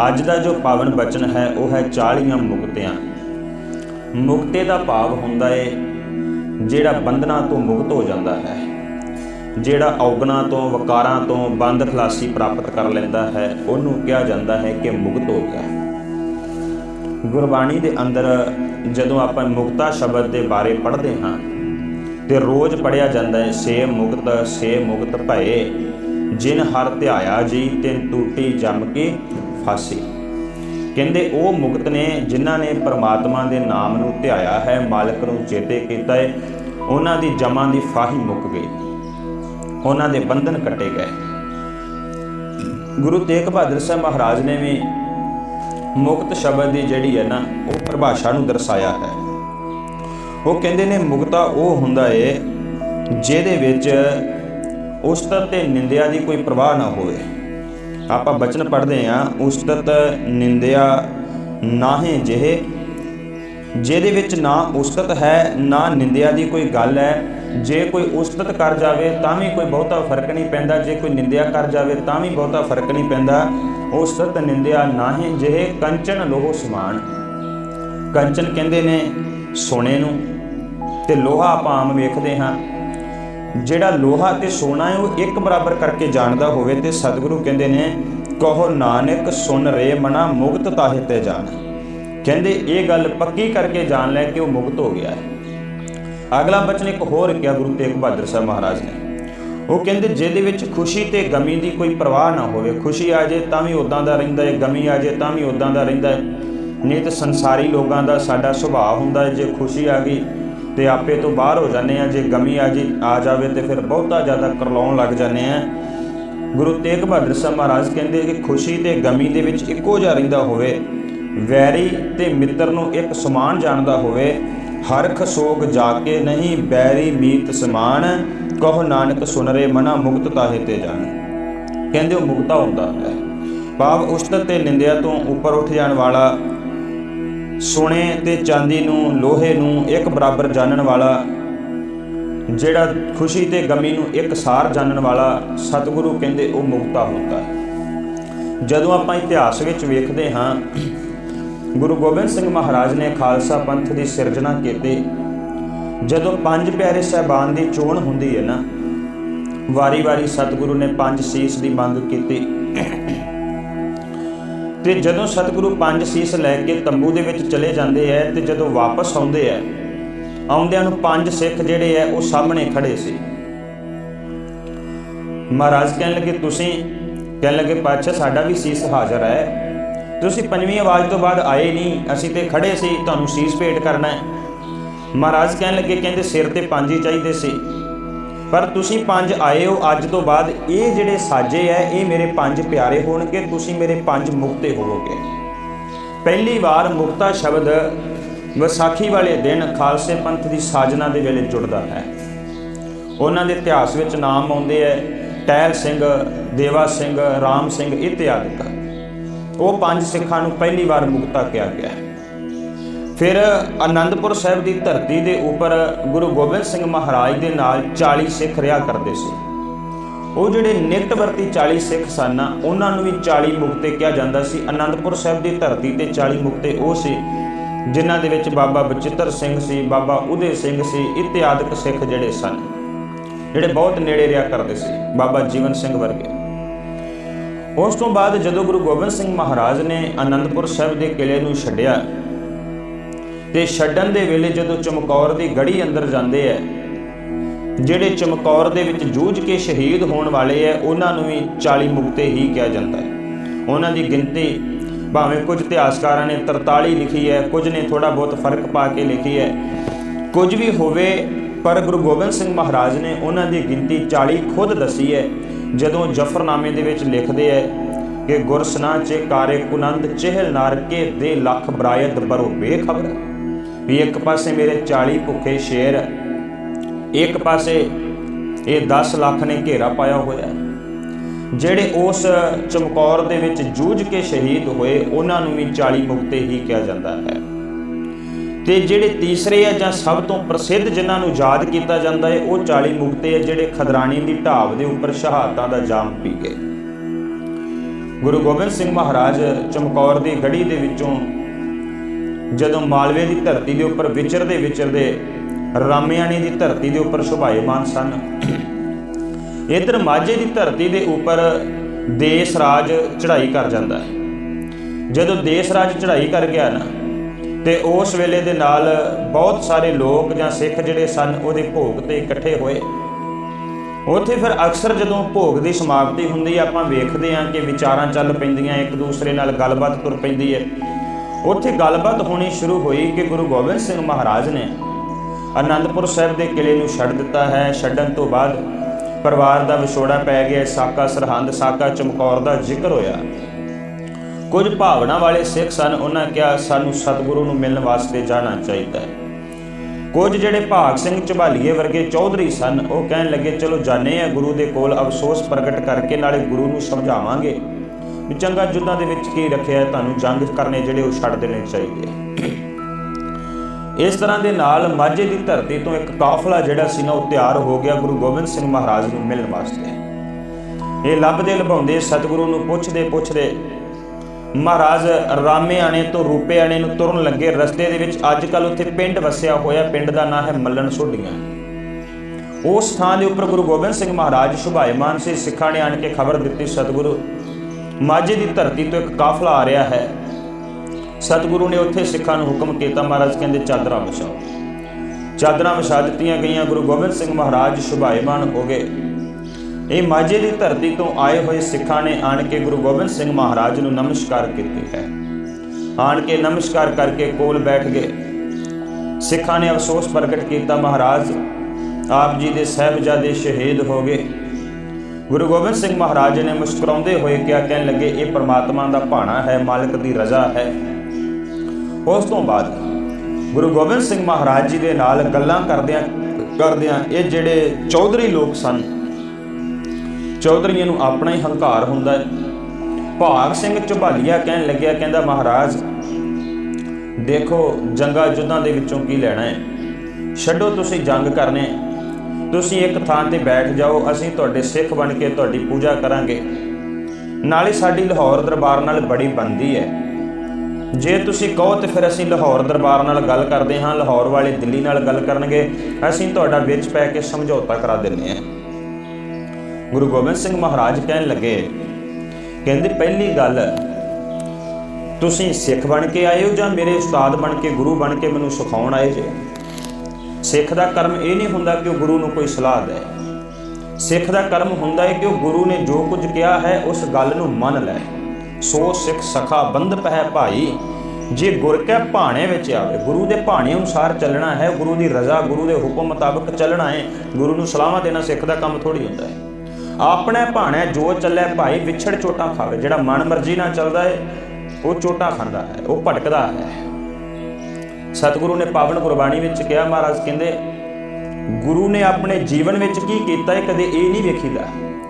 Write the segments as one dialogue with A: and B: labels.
A: ਅੱਜ ਦਾ ਜੋ ਪਾਵਨ ਬਚਨ ਹੈ, ਉਹ ਹੈ 40 ਮੁਕਤਿਆਂ। ਮੁਕਤੇ ਦਾ ਭਾਵ ਹੁੰਦਾ ਏ, ਜਿਹੜਾ ਬੰਧਨਾਂ ਤੋਂ ਮੁਕਤ ਹੋ ਜਾਂਦਾ ਹੈ, ਜਿਹੜਾ ਔਗਣਾ ਤੋਂ, ਵਕਾਰਾਂ ਤੋਂ ਬੰਦ ਖਲਾਸੀ ਪ੍ਰਾਪਤ ਕਰ ਲੈਂਦਾ ਹੈ, ਉਹਨੂੰ ਕਿਹਾ ਜਾਂਦਾ ਹੈ ਕਿ ਮੁਕਤ ਹੋ ਗਿਆ। ਗੁਰਬਾਣੀ ਦੇ ਅੰਦਰ ਜਦੋਂ ਆਪਾਂ ਮੁਕਤਾ ਸ਼ਬਦ ਦੇ ਬਾਰੇ ਪੜ੍ਹਦੇ ਹਾਂ, ਤੇ ਰੋਜ਼ ਪੜਿਆ ਜਾਂਦਾ ਹੈ, ਸੇ ਮੁਕਤ ਸੇ ਮੁਕਤ ਭਏ, ਜਿਨ ਹਰ ਧਿਆਇਆ ਜੀ, ਤਿਨ ਟੂਟੀ ਜਮ ਕੇ ਫਾਸੀ ਕਹਿੰਦੇ, ਉਹ ਮੁਕਤ ਨੇ ਜਿਨ੍ਹਾਂ ਨੇ ਪ੍ਰਮਾਤਮਾ ਦੇ ਨਾਮ ਨੂੰ ਧਿਆਇਆ ਹੈ, ਮਾਲਕ ਨੂੰ ਚੇਤੇ ਕੀਤਾ ਹੈ ਉਹਨਾਂ ਦੀ ਜਮਾਂ ਦੀ ਫਾਹੀ ਮੁੱਕ ਗਈ। ਉਹਨਾਂ ਦੇ ਬੰਧਨ ਕੱਟੇ ਗਏ। ਗੁਰੂ ਤੇਗ ਬਹਾਦਰ ਸਾਹਿਬ ਮਹਾਰਾਜ ਨੇ ਵੀ ਮੁਕਤ ਸ਼ਬਦ ਦੀ ਜਿਹੜੀ ਹੈ ਨਾ, ਉਹ ਪਰਿਭਾਸ਼ਾ ਨੂੰ ਦਰਸਾਇਆ ਹੈ। ਉਹ ਕਹਿੰਦੇ ਨੇ ਮੁਕਤਾ ਉਹ ਹੁੰਦਾ ਏ, ਜਿਹਦੇ ਵਿੱਚ ਉਸਤਤ ਤੇ ਨਿੰਦਿਆ ਦੀ ਕੋਈ ਪ੍ਰਵਾਹ ਨਾ ਹੋਵੇ। ਆਪਾਂ ਬਚਨ ਪੜ੍ਹਦੇ ਆ ਉਸਤਤ ਨਿੰਦਿਆ ਨਾਹੇ ਜਿਹੇ ਜਿਹਦੇ ਵਿੱਚ ਨਾ ਉਸਤਤ ਹੈ ਨਾ ਨਿੰਦਿਆ ਦੀ ਕੋਈ ਗੱਲ ਹੈ। ਜੇ ਕੋਈ ਉਸਤਤ ਕਰ ਜਾਵੇ ਤਾਂ ਵੀ ਕੋਈ ਬਹੁਤਾ ਫ਼ਰਕ ਨਹੀਂ ਪੈਂਦਾ। ਜੇ ਕੋਈ ਨਿੰਦਿਆ ਕਰ ਜਾਵੇ ਤਾਂ ਵੀ ਬਹੁਤਾ ਫ਼ਰਕ ਨਹੀਂ ਪੈਂਦਾ। ਉਸਤਤ ਨਿੰਦਿਆ ਨਾਹੇ ਜਿਹੇ ਕੰਚਨ ਲੋਹ ਸਮਾਨ। ਕੰਚਨ ਕਹਿੰਦੇ ਨੇ ਸੋਨੇ ਨੂੰ ਤੇ ਲੋਹਾ ਆਪਾਂ ਆਮ ਵੇਖਦੇ ਹਾਂ। ਜਿਹੜਾ ਲੋਹਾ ਤੇ ਸੋਨਾ ਹੈ, ਉਹ ਇੱਕ ਬਰਾਬਰ ਕਰਕੇ ਜਾਣਦਾ ਹੋਵੇ ਤੇ ਸਤਿਗੁਰੂ ਕਹਿੰਦੇ ਨੇ, ਕਹੋ ਨਾਨਕ ਸੁਨ ਰੇ ਮਨਾ, ਮੁਕਤ ਤਾਹੇ ਤੇ ਜਾਣ ਕਹਿੰਦੇ ਇਹ ਗੱਲ ਪੱਕੀ ਕਰਕੇ ਜਾਣ ਲੈ ਕਿ ਉਹ ਮੁਕਤ ਹੋ ਗਿਆ ਹੈ। ਅਗਲਾ ਬਚਨ ਇੱਕ ਹੋਰ ਕਿਹਾ ਗੁਰੂ ਤੇਗ ਬਹਾਦਰ ਸਾਹਿਬ ਮਹਾਰਾਜ ਨੇ। ਉਹ ਕਹਿੰਦੇ, ਜਿਹਦੇ ਵਿੱਚ ਖੁਸ਼ੀ ਤੇ ਗਮੀ ਦੀ ਕੋਈ ਪਰਵਾਹ ਨਾ ਹੋਵੇ, ਖੁਸ਼ੀ ਆ ਜੇ ਤਾਂ ਵੀ ਉਦਾਂ ਦਾ ਰਹਿੰਦਾ ਹੈ, ਗਮੀ ਆ ਜੇ ਤਾਂ ਵੀ ਉਦਾਂ ਦਾ ਰਹਿੰਦਾ ਹੈ। ਨਹੀਂ ਤੇ ਸੰਸਾਰੀ ਲੋਕਾਂ ਦਾ ਸਾਡਾ ਸੁਭਾਅ ਹੁੰਦਾ ਹੈ, ਜੇ ਖੁਸ਼ੀ ਆ ਗਈ ਤੇ ਆਪੇ ਤੋਂ ਬਾਹਰ ਹੋ ਜਾਂਦੇ ਆ ਜੇ ਗਮੀ ਆ ਜੀ ਆ ਜਾਵੇ ਤੇ ਫਿਰ ਬਹੁਤਾ ਜ਼ਿਆਦਾ ਕਰਲਾਉਣ ਲੱਗ ਜਾਂਦੇ ਆ ਗੁਰੂ ਤੇਗ ਬਹਾਦਰ ਸਾਹਿਬ ਮਹਾਰਾਜ ਕਹਿੰਦੇ ਕਿ ਖੁਸ਼ੀ ਤੇ ਗਮੀ ਦੇ ਵਿੱਚ ਇੱਕੋ ਜਿਹਾ ਰਹਿੰਦਾ ਹੋਵੇ। ਵੈਰੀ ਤੇ ਮਿੱਤਰ ਨੂੰ ਇੱਕ ਸਮਾਨ ਜਾਣਦਾ ਹੋਵੇ। ਹਰਖ ਸੋਗ ਜਾ ਕੇ ਨਹੀਂ, ਬੈਰੀ ਮੀਤ ਸਮਾਨ, ਕਹੋ ਨਾਨਕ ਸੁਨਰੇ ਮਨਾ ਮੁਕਤ ਤਾਹੇ ਤੇ ਜਾਣ। ਕਹਿੰਦੇ ਉਹ ਮੁਕਤਾ ਹੁੰਦਾ ਹੈ। ਭਾਵ ਉਸਤਤ ਤੇ ਨਿੰਦਿਆ ਤੋਂ ਉੱਪਰ ਉੱਠ ਜਾਣ ਵਾਲਾ ਸੋਨੇ ਤੇ ਚਾਂਦੀ ਨੂੰ, ਲੋਹੇ ਨੂੰ ਇੱਕ ਬਰਾਬਰ ਜਾਣਨ ਵਾਲਾ, ਜਿਹੜਾ ਖੁਸ਼ੀ ਤੇ ਗਮੀ ਨੂੰ ਇੱਕ ਸਾਰ ਜਾਣਨ ਵਾਲਾ ਸਤਿਗੁਰੂ ਕਹਿੰਦੇ ਉਹ ਮੁਕਤਾ ਹੁੰਦਾ ਹੈ। ਜਦੋਂ ਆਪਾਂ ਇਤਿਹਾਸ ਵਿੱਚ ਵੇਖਦੇ ਹਾਂ, ਗੁਰੂ ਗੋਬਿੰਦ ਸਿੰਘ ਮਹਾਰਾਜ ਨੇ ਖਾਲਸਾ ਪੰਥ ਦੀ ਸਿਰਜਣਾ ਕੀਤੀ। ਜਦੋਂ ਪੰਜ ਪਿਆਰੇ ਸਹਿਬਾਨ ਦੀ ਚੋਣ ਹੁੰਦੀ ਹੈ ਨਾ, ਵਾਰੀ-ਵਾਰੀ ਸਤਿਗੁਰੂ ਨੇ ਪੰਜ ਸੀਸ ਦੀ ਮੰਗ ਕੀਤੀ। ਤੇ ਜਦੋਂ ਸਤਿਗੁਰੂ ਪੰਜ ਸੀਸ ਲੈ ਕੇ ਤੰਬੂ ਦੇ ਵਿੱਚ ਚਲੇ ਜਾਂਦੇ ਐ ਤੇ ਜਦੋਂ ਵਾਪਸ ਆਉਂਦੇ ਐ, ਆਉਂਦਿਆਂ ਨੂੰ ਪੰਜ ਸਿੱਖ ਜਿਹੜੇ ਐ, ਉਹ ਸਾਹਮਣੇ ਖੜੇ ਸੀ। ਮਹਾਰਾਜ ਕਹਿਣ ਲੱਗੇ, ਤੁਸੀਂ ਕਹਿਣ ਲੱਗੇ, ਪਾਤਸ਼ਾਹ, ਸਾਡਾ ਵੀ ਸੀਸ ਹਾਜ਼ਰ ਹੈ ਤੁਸੀਂ ਪੰਜਵੀਂ ਆਵਾਜ਼ ਤੋਂ ਬਾਅਦ ਆਏ ਨਹੀਂ, ਅਸੀਂ ਤੇ ਖੜੇ ਸੀ, ਤੁਹਾਨੂੰ ਸੀਸ ਭੇਟ ਕਰਨਾ ਹੈ ਮਹਾਰਾਜ ਕਹਿਣ ਲੱਗੇ, ਕਹਿੰਦੇ ਸਿਰ ਤੇ ਪੰਜ ਹੀ ਚਾਹੀਦੇ ਸੀ। ਪਰ ਤੁਸੀਂ ਪੰਜ ਆਏ ਹੋ, ਅੱਜ ਤੋਂ ਬਾਅਦ ਇਹ ਜਿਹੜੇ ਸਾਜੇ ਐ, ਇਹ ਮੇਰੇ ਪੰਜ ਪਿਆਰੇ ਹੋਣਗੇ, ਤੁਸੀਂ ਮੇਰੇ ਪੰਜ ਮੁਕਤੇ ਹੋਵੋਗੇ। ਪਹਿਲੀ ਵਾਰ ਮੁਕਤਾ ਸ਼ਬਦ ਵਿਸਾਖੀ ਵਾਲੇ ਦਿਨ ਖਾਲਸੇ ਪੰਥ ਦੀ ਸਾਜਨਾ ਦੇ ਵੇਲੇ ਜੁੜਦਾ ਹੈ। ਉਹਨਾਂ ਦੇ ਇਤਿਹਾਸ ਵਿੱਚ ਨਾਮ ਆਉਂਦੇ ਐ, ਟਹਿਲ ਸਿੰਘ, ਦੇਵਾ ਸਿੰਘ, ਰਾਮ ਸਿੰਘ ਇਤਿਆਦਿਕ ਉਹ ਪੰਜ ਸਿੱਖਾਂ ਨੂੰ ਪਹਿਲੀ ਵਾਰ ਮੁਕਤਾ ਕਿਹਾ ਗਿਆ। ਫਿਰ ਆਨੰਦਪੁਰ ਸਾਹਿਬ ਦੀ ਧਰਤੀ ਦੇ ਉੱਪਰ ਗੁਰੂ ਗੋਬਿੰਦ ਸਿੰਘ ਮਹਾਰਾਜ ਦੇ ਨਾਲ 40 ਸਿੱਖ ਰਿਹਾ ਕਰਦੇ ਸੀ। ਉਹ ਜਿਹੜੇ ਨਿਕਟਵਰਤੀ 40 ਸਿੱਖ ਸਨ, ਉਹਨਾਂ ਨੂੰ ਵੀ 40 ਮੁਕਤੇ ਕਿਹਾ ਜਾਂਦਾ ਸੀ। ਆਨੰਦਪੁਰ ਸਾਹਿਬ ਦੀ ਧਰਤੀ ਤੇ 40 ਮੁਕਤੇ ਉਹ ਸੀ, ਜਿਨ੍ਹਾਂ ਦੇ ਵਿੱਚ ਬਾਬਾ ਬਚਿੱਤਰ ਸਿੰਘ ਸੀ, ਬਾਬਾ ਉਦੇ ਸਿੰਘ ਸੀ ਇਤਿਆਦਿਕ ਸਿੱਖ ਜਿਹੜੇ ਸਨ, ਜਿਹੜੇ ਬਹੁਤ ਨੇੜੇ ਰਿਹਾ ਕਰਦੇ ਸੀ, ਬਾਬਾ ਜੀਵਨ ਸਿੰਘ ਵਰਗੇ। ਉਸ ਤੋਂ ਬਾਅਦ ਜਦੋਂ ਗੁਰੂ ਗੋਬਿੰਦ ਸਿੰਘ ਮਹਾਰਾਜ ਨੇ ਆਨੰਦਪੁਰ ਸਾਹਿਬ ਦੇ ਕਿਲੇ ਨੂੰ ਛੱਡਿਆ ਤੇ ਛੱਡਣ ਦੇ ਵੇਲੇ ਜਦੋਂ ਚਮਕੌਰ ਦੀ ਗੜੀ ਅੰਦਰ ਜਾਂਦੇ ਐ, ਜਿਹੜੇ ਚਮਕੌਰ ਦੇ ਵਿੱਚ ਜੂਝ ਕੇ ਸ਼ਹੀਦ ਹੋਣ ਵਾਲੇ ਐ, ਉਹਨਾਂ ਨੂੰ ਵੀ 40 ਮੁਕਤੇ ਹੀ ਕਿਹਾ ਜਾਂਦਾ ਹੈ ਉਹਨਾਂ ਦੀ ਗਿਣਤੀ ਭਾਵੇਂ ਕੁਝ ਇਤਿਹਾਸਕਾਰਾਂ ਨੇ 43 ਲਿਖੀ ਹੈ ਕੁਝ ਨੇ ਥੋੜਾ ਬਹੁਤ ਫ਼ਰਕ ਪਾ ਕੇ ਲਿਖੀ ਹੈ ਕੁਝ ਵੀ ਹੋਵੇ, ਪਰ ਗੁਰੂ ਗੋਬਿੰਦ ਸਿੰਘ ਮਹਾਰਾਜ ਨੇ ਉਹਨਾਂ ਦੀ ਗਿਣਤੀ 40 ਖੁਦ ਦੱਸੀ ਹੈ ਜਦੋਂ ਜਫਰਨਾਮੇ ਦੇ ਵਿੱਚ ਲਿਖਦੇ ਹੈ ਕਿ ਗੁਰਸਨਾ ਚ ਕਾਰੇ ਕੁਨੰਦ ਚਹਿਲ ਨਾਰ ਕੇ ਦੇ ਲੱਖ ਬਰਾਇਤ ਬਰੋ ਬੇਖਬਰ। ਵੀ ਇੱਕ ਪਾਸੇ ਮੇਰੇ 40 ਭੁੱਖੇ ਸ਼ੇਰ ਇੱਕ ਪਾਸੇ ਇਹ 10 ਲੱਖ ਨੇ ਘੇਰਾ ਪਾਇਆ ਹੋਇਆ ਜਿਹੜੇ ਉਸ ਚਮਕੌਰ ਦੇ ਵਿੱਚ ਜੂਝ ਕੇ ਸ਼ਹੀਦ ਹੋਏ, ਉਹਨਾਂ ਨੂੰ ਵੀ 40 ਮੁਕਤੇ ਹੀ ਕਿਹਾ ਜਾਂਦਾ ਹੈ। ਤੇ ਜਿਹੜੇ ਤੀਸਰੇ ਆ ਜਾਂ ਸਭ ਤੋਂ ਪ੍ਰਸਿੱਧ ਜਿਨ੍ਹਾਂ ਨੂੰ ਯਾਦ ਕੀਤਾ ਜਾਂਦਾ ਹੈ, ਉਹ 40 ਮੁਕਤੇ ਆ ਜਿਹੜੇ ਖਦਰਾਣੀ ਦੀ ਢਾਬ ਦੇ ਉੱਪਰ ਸ਼ਹਾਦਤਾਂ ਦਾ ਜਾਮ ਪੀ ਗਏ। ਗੁਰੂ ਗੋਬਿੰਦ ਸਿੰਘ ਮਹਾਰਾਜ ਚਮਕੌਰ ਦੀ ਗੜੀ ਦੇ ਵਿੱਚੋਂ ਜਦੋਂ ਮਾਲਵੇ ਦੀ ਧਰਤੀ ਦੇ ਉੱਪਰ ਵਿਚਰਦੇ ਵਿਚਰਦੇ ਰਾਮਿਆਣੀ ਦੀ ਧਰਤੀ ਦੇ ਉੱਪਰ ਸ਼ੁਭਾਏਮਾਨ ਸਨ। ਇਧਰ ਮਾਝੇ ਦੀ ਧਰਤੀ ਦੇ ਉੱਪਰ ਦੇਸ ਰਾਜ ਚੜ੍ਹਾਈ ਕਰ ਜਾਂਦਾ ਹੈ। ਜਦੋਂ ਦੇਸ ਰਾਜ ਚੜ੍ਹਾਈ ਕਰ ਗਿਆ ਨਾ, ਤੇ ਉਸ ਵੇਲੇ ਦੇ ਨਾਲ ਬਹੁਤ ਸਾਰੇ ਲੋਕ ਜਾਂ ਸਿੱਖ ਜਿਹੜੇ ਸਨ, ਉਹਦੇ ਭੋਗ ਤੇ ਇਕੱਠੇ ਹੋਏ। ਉੱਥੇ ਫਿਰ ਅਕਸਰ ਜਦੋਂ ਭੋਗ ਦੀ ਸਮਾਪਤੀ ਹੁੰਦੀ ਹੈ ਆਪਾਂ ਵੇਖਦੇ ਹਾਂ ਕਿ ਵਿਚਾਰਾਂ ਚੱਲ ਪੈਂਦੀਆਂ, ਇੱਕ ਦੂਸਰੇ ਨਾਲ ਗੱਲਬਾਤ ਤੁਰ ਪੈਂਦੀ ਹੈ। ਉੱਥੇ ਗੱਲਬਾਤ ਹੋਣੀ ਸ਼ੁਰੂ ਹੋਈ ਕਿ ਗੁਰੂ ਗੋਬਿੰਦ ਸਿੰਘ ਮਹਾਰਾਜ ਨੇ ਆਨੰਦਪੁਰ ਸਾਹਿਬ ਦੇ ਕਿਲੇ ਨੂੰ ਛੱਡ ਦਿੱਤਾ ਹੈ। ਛੱਡਣ ਤੋਂ ਬਾਅਦ ਪਰਿਵਾਰ ਦਾ ਵਿਛੋੜਾ ਪੈ ਗਿਆ। ਸਾਕਾ ਸਰਹੰਦ, ਸਾਕਾ ਚਮਕੌਰ ਦਾ ਜ਼ਿਕਰ ਹੋਇਆ। ਕੁਝ ਭਾਵਨਾ ਵਾਲੇ ਸਿੱਖ ਸਨ। ਉਹਨਾਂ ਕਿਹਾ, ਸਾਨੂੰ ਸਤਿਗੁਰੂ ਨੂੰ ਮਿਲਣ ਵਾਸਤੇ ਜਾਣਾ ਚਾਹੀਦਾ ਹੈ। ਕੁਝ ਜਿਹੜੇ ਭਾਗ ਸਿੰਘ ਝਬਾਲੀਏ ਵਰਗੇ ਚੌਧਰੀ ਸਨ, ਉਹ ਕਹਿਣ ਲੱਗੇ, ਚਲੋ ਜਾਣੇ ਆ, ਗੁਰੂ ਦੇ ਕੋਲ ਅਫਸੋਸ ਪ੍ਰਗਟ ਕਰਕੇ ਨਾਲੇ ਗੁਰੂ ਨੂੰ ਸਮਝਾਵਾਂਗੇ। ਵੀ ਚੰਗਾ ਜੁੱਧਾਂ ਦੇ ਵਿੱਚ ਕੀ ਰੱਖਿਆ ਤੁਹਾਨੂੰ ਜੰਗ ਕਰਨੇ ਜਿਹੜੇ ਉਹ ਛੱਡ ਦੇਣੇ ਚਾਹੀਦੇ ਇਸ ਤਰ੍ਹਾਂ ਦੇ ਨਾਲ ਮਾਝੇ ਦੀ ਧਰਤੀ ਤੋਂ ਇੱਕ ਕਾਫਲਾ ਜਿਹੜਾ ਸੀ ਨਾ, ਉਹ ਤਿਆਰ ਹੋ ਗਿਆ ਗੁਰੂ ਗੋਬਿੰਦ ਸਿੰਘ ਮਹਾਰਾਜ ਨੂੰ ਮਿਲਣ ਵਾਸਤੇ। ਇਹ ਲੱਭਦੇ ਲਭਾਉਂਦੇ ਸਤਿਗੁਰੂ ਨੂੰ ਪੁੱਛਦੇ ਪੁੱਛਦੇ ਮਹਾਰਾਜ ਰਾਮੇ ਆਣੇ ਤੋਂ ਰੂਪੇ ਆਣੇ ਨੂੰ ਤੁਰਨ ਲੱਗੇ। ਰਸਤੇ ਦੇ ਵਿੱਚ ਅੱਜ ਕੱਲ ਉੱਥੇ ਪਿੰਡ ਵਸਿਆ ਹੋਇਆ, ਪਿੰਡ ਦਾ ਨਾਂ ਹੈ ਮੱਲਣ ਸੋਢੀਆਂ। ਉਸ ਥਾਂ ਦੇ ਉੱਪਰ ਗੁਰੂ ਗੋਬਿੰਦ ਸਿੰਘ ਮਹਾਰਾਜ ਸ਼ੁਭਾਇਮਾਨ ਸੀ। ਸਿੱਖਾਂ ਨੇ ਆਣ ਕੇ ਖਬਰ ਦਿੱਤੀ, ਸਤਿਗੁਰੂ ਮਾਝੇ ਦੀ ਧਰਤੀ ਤੋਂ ਇੱਕ ਕਾਫਲਾ ਆ ਰਿਹਾ ਹੈ। ਸਤਿਗੁਰੂ ਨੇ ਉੱਥੇ ਸਿੱਖਾਂ ਨੂੰ ਹੁਕਮ ਕੀਤਾ। ਮਹਾਰਾਜ ਕਹਿੰਦੇ, ਚਾਦਰਾਂ ਵਿਛਾਓ। ਚਾਦਰਾਂ ਵਿਛਾ ਦਿੱਤੀਆਂ ਗਈਆਂ। ਗੁਰੂ ਗੋਬਿੰਦ ਸਿੰਘ ਮਹਾਰਾਜ ਸ਼ੁਭਾਇਮਾਨ ਹੋ ਗਏ। ਇਹ ਮਾਝੇ ਦੀ ਧਰਤੀ ਤੋਂ ਆਏ ਹੋਏ ਸਿੱਖਾਂ ਨੇ ਆਣ ਕੇ ਗੁਰੂ ਗੋਬਿੰਦ ਸਿੰਘ ਮਹਾਰਾਜ ਨੂੰ ਨਮਸਕਾਰ ਕੀਤੀ ਹੈ। ਆਣ ਕੇ ਨਮਸਕਾਰ ਕਰਕੇ ਕੋਲ ਬੈਠ ਗਏ। ਸਿੱਖਾਂ ਨੇ ਅਫਸੋਸ ਪ੍ਰਗਟ ਕੀਤਾ। ਮਹਾਰਾਜ, ਆਪ ਜੀ ਦੇ ਸਹਿਬਜ਼ਾਦੇ ਸ਼ਹੀਦ ਹੋ ਗਏ। ਗੁਰੂ ਗੋਬਿੰਦ ਸਿੰਘ ਮਹਾਰਾਜ ਨੇ ਮੁਸਕਰਾਉਂਦੇ ਹੋਏ ਕਿਹਾ, ਕਹਿਣ ਲੱਗੇ, ਇਹ ਪ੍ਰਮਾਤਮਾ ਦਾ ਭਾਣਾ ਹੈ, ਮਾਲਕ ਦੀ ਰਜ਼ਾ ਹੈ। ਉਸ ਤੋਂ ਬਾਅਦ ਗੁਰੂ ਗੋਬਿੰਦ ਸਿੰਘ ਮਹਾਰਾਜ ਜੀ ਦੇ ਨਾਲ ਗੱਲਾਂ ਕਰਦਿਆਂ ਕਰਦਿਆਂ ਇਹ ਜਿਹੜੇ ਚੌਧਰੀ ਲੋਕ ਸਨ, ਚੌਧਰੀਆਂ ਨੂੰ ਆਪਣਾ ਹੀ ਹੰਕਾਰ ਹੁੰਦਾ ਹੈ। ਭਾਗ ਸਿੰਘ ਝਬਾਲੀਆ ਕਹਿਣ ਲੱਗਿਆ, ਕਹਿੰਦਾ, ਮਹਾਰਾਜ, ਦੇਖੋ, ਜੰਗਾ ਜੁੱਧਾਂ ਦੇ ਵਿੱਚੋਂ ਕੀ ਲੈਣਾ ਹੈ? ਛੱਡੋ ਤੁਸੀਂ ਜੰਗ ਕਰਨੇ। ਤੁਸੀਂ ਇੱਕ ਥਾਂ ਤੇ ਬੈਠ ਜਾਓ, ਅਸੀਂ ਤੁਹਾਡੇ ਸਿੱਖ ਬਣ ਕੇ ਤੁਹਾਡੀ ਪੂਜਾ ਕਰਾਂਗੇ। ਨਾਲੇ ਸਾਡੀ ਲਾਹੌਰ ਦਰਬਾਰ ਨਾਲ ਬੜੀ ਬੰਦੀ ਹੈ। ਜੇ ਤੁਸੀਂ ਕਹੋ ਤੇ ਫਿਰ ਅਸੀਂ ਲਾਹੌਰ ਦਰਬਾਰ ਨਾਲ ਗੱਲ ਕਰਦੇ ਹਾਂ, ਲਾਹੌਰ ਵਾਲੇ ਦਿੱਲੀ ਨਾਲ ਗੱਲ ਕਰਨਗੇ, ਅਸੀਂ ਤੁਹਾਡਾ ਵਿੱਚ ਪੈ ਕੇ ਸਮਝੌਤਾ ਕਰਾ ਦਿੰਨੇ ਹਾਂ। ਗੁਰੂ ਗੋਬਿੰਦ ਸਿੰਘ ਮਹਾਰਾਜ ਕਹਿਣ ਲੱਗੇ, ਕਹਿੰਦੇ ਪਹਿਲੀ ਗੱਲ, ਤੁਸੀਂ ਸਿੱਖ ਬਣ ਕੇ ਆਏ ਹੋ ਜਾਂ ਮੇਰੇ ਉਸਤਾਦ ਬਣ ਕੇ, ਗੁਰੂ ਬਣ ਕੇ ਮੈਨੂੰ ਸਿਖਾਉਣ ਆਏ ਜੇ? ਸਿੱਖ ਦਾ ਕਰਮ ਇਹ ਨਹੀਂ ਹੁੰਦਾ ਕਿ ਉਹ ਗੁਰੂ ਨੂੰ ਕੋਈ ਸਲਾਹ ਦੇ। ਸਿੱਖ ਦਾ ਕਰਮ ਹੁੰਦਾ ਹੈ ਕਿ ਉਹ ਗੁਰੂ ਨੇ ਜੋ ਕੁਝ ਕਿਹਾ ਹੈ, ਉਸ ਗੱਲ ਨੂੰ ਮੰਨ ਲੈ। ਸੋ ਸਿੱਖ ਸਖਾ ਬੰਧ ਪਹਿ ਭਾਈ, ਜੇ ਗੁਰ ਕੈ ਭਾਣੇ ਵਿੱਚ ਆਵੇ। ਗੁਰੂ ਦੇ ਭਾਣੇ ਅਨੁਸਾਰ ਚੱਲਣਾ ਹੈ, ਗੁਰੂ ਦੀ ਰਜ਼ਾ, ਗੁਰੂ ਦੇ ਹੁਕਮ ਮੁਤਾਬਕ ਚੱਲਣਾ ਹੈ। ਗੁਰੂ ਨੂੰ ਸਲਾਹਾਂ ਦੇਣਾ ਸਿੱਖ ਦਾ ਕੰਮ ਥੋੜੀ ਹੁੰਦਾ ਹੈ। ਆਪਣੇ ਭਾਣੇ ਜੋ ਚੱਲੇ ਭਾਈ, ਵਿਛੜ ਚੋਟਾਂ ਖਾਵੇ। ਜਿਹੜਾ ਮਨ ਮਰਜ਼ੀ ਨਾਲ ਚੱਲਦਾ ਹੈ, ਉਹ ਚੋਟਾਂ ਖਾਂਦਾ ਹੈ, ਉਹ ਭਟਕਦਾ ਹੈ। ਸਤਿਗੁਰੂ ਨੇ ਪਾਵਨ ਗੁਰਬਾਣੀ ਵਿੱਚ ਕਿਹਾ, ਮਹਾਰਾਜ ਕਹਿੰਦੇ, ਗੁਰੂ ਨੇ ਆਪਣੇ ਜੀਵਨ ਵਿੱਚ ਕੀ ਕੀਤਾ ਹੈ, ਕਦੇ ਇਹ ਨਹੀਂ ਵੇਖੀਦਾ।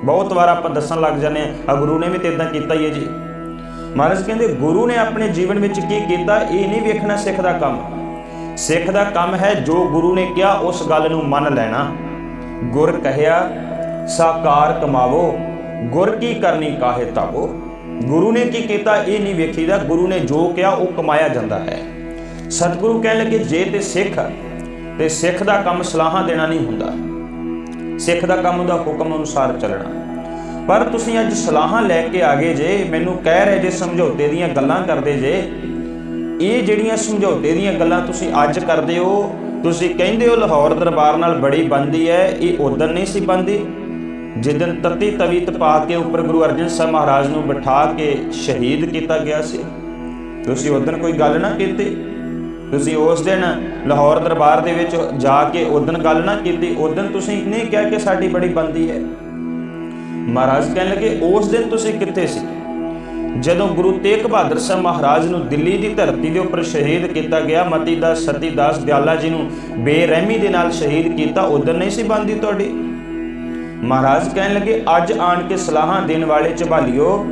A: ਬਹੁਤ ਵਾਰ ਆਪਾਂ ਦੱਸਣ ਲੱਗ ਜਾਂਦੇ ਆ ਗੁਰੂ ਨੇ ਵੀ ਤੇ ਇਦਾਂ ਕੀਤਾ ਹੀ ਹੈ ਜੀ। ਮਹਾਰਾਜ ਕਹਿੰਦੇ, ਗੁਰੂ ਨੇ ਆਪਣੇ ਜੀਵਨ ਵਿੱਚ ਕੀ ਕੀਤਾ, ਇਹ ਨਹੀਂ ਵੇਖਣਾ ਸਿੱਖ ਦਾ ਕੰਮ। ਸਿੱਖ ਦਾ ਕੰਮ ਹੈ ਜੋ ਗੁਰੂ ਨੇ ਕਿਹਾ, ਉਸ ਗੱਲ ਨੂੰ ਮੰਨ ਲੈਣਾ। ਗੁਰ ਕਹਿਆ, ਸਾਕਾਰ ਕਮਾਵੋ, ਗੁਰ ਕੀ ਕਰਨੀ ਕਾਹੇ ਤਾਵੋ। ਗੁਰੂ ਨੇ ਕੀ ਕੀਤਾ, ਇਹ ਨਹੀਂ ਵੇਖੀਦਾ। ਗੁਰੂ ਨੇ ਜੋ ਕਿਹਾ, ਉਹ ਕਮਾਇਆ ਜਾਂਦਾ ਹੈ। ਸਤਿਗੁਰੂ ਕਹਿਣ ਲੱਗੇ, ਜੇ ਤੇ ਸਿੱਖ ਤੇ ਸਿੱਖ ਦਾ ਕੰਮ ਸਲਾਹਾਂ ਦੇਣਾ ਨਹੀਂ ਹੁੰਦਾ। ਸਿੱਖ ਦਾ ਕੰਮ ਉਹਦਾ ਹੁਕਮ ਅਨੁਸਾਰ ਚੱਲਣਾ। ਪਰ ਤੁਸੀਂ ਅੱਜ ਸਲਾਹਾਂ ਲੈ ਕੇ ਆ ਗਏ ਜੇ, ਮੈਨੂੰ ਕਹਿ ਰਹੇ ਜੇ, ਸਮਝੌਤੇ ਦੀਆਂ ਗੱਲਾਂ ਕਰਦੇ ਜੇ, ਇਹ ਜਿਹੜੀਆਂ ਸਮਝੌਤੇ ਦੀਆਂ ਗੱਲਾਂ ਤੁਸੀਂ ਅੱਜ ਕਰਦੇ ਹੋ, ਤੁਸੀਂ ਕਹਿੰਦੇ ਹੋ ਲਾਹੌਰ ਦਰਬਾਰ ਨਾਲ ਬੜੀ ਬੰਦੀ ਹੈ, ਇਹ ਉਦੋਂ ਨਹੀਂ ਸੀ ਬੰਦੀ ਜਿੱਦਨ ਤਤੀ ਤਵੀ ਤਪਾ ਕੇ ਉੱਪਰ ਗੁਰੂ ਅਰਜਨ ਸਾਹਿਬ ਮਹਾਰਾਜ ਨੂੰ ਬਿਠਾ ਕੇ ਸ਼ਹੀਦ ਕੀਤਾ ਗਿਆ ਸੀ। ਤੁਸੀਂ ਉਦੋਂ ਕੋਈ ਗੱਲ ਨਾ ਕੀਤੀ। ਤੁਸੀਂ ਉਸ ਦਿਨ ਲਾਹੌਰ ਦਰਬਾਰ ਦੇ ਵਿੱਚ ਜਾ ਕੇ ਉਦੋਂ ਗੱਲ ਨਾ ਕੀਤੀ ਉਦੋਂ ਤੁਸੀਂ ਨਹੀਂ ਕਿਹਾ ਕਿ ਸਾਡੀ ਬੜੀ ਬੰਦੀ ਹੈ। ਮਹਾਰਾਜ ਕਹਿਣ ਲੱਗੇ, ਉਸ ਦਿਨ ਤੁਸੀਂ ਕਿੱਥੇ ਸੀ? ਜਦੋਂ ਗੁਰੂ ਤੇਗ ਬਹਾਦਰ ਸਾਹਿਬ ਮਹਾਰਾਜ ਨੂੰ ਦਿੱਲੀ ਦੀ ਧਰਤੀ ਦੇ ਉੱਪਰ ਸ਼ਹੀਦ ਕੀਤਾ ਗਿਆ, ਮਤੀ ਦਾਸ ਸਤੀ ਦਾਸ ਦਿਆਲਾ ਜੀ ਨੂੰ ਬੇਰਹਿਮੀ ਦੇ ਨਾਲ ਸ਼ਹੀਦ ਕੀਤਾ ਉਦੋਂ ਨਹੀਂ ਸੀ ਬੰਦੀ ਤੁਹਾਡੀ? ਮਹਾਰਾਜ ਕਹਿਣ ਲੱਗੇ, ਅੱਜ ਆਣ ਕੇ ਸਲਾਹਾਂ ਦੇਣ ਵਾਲੇ ਝਬਾਲਿਓ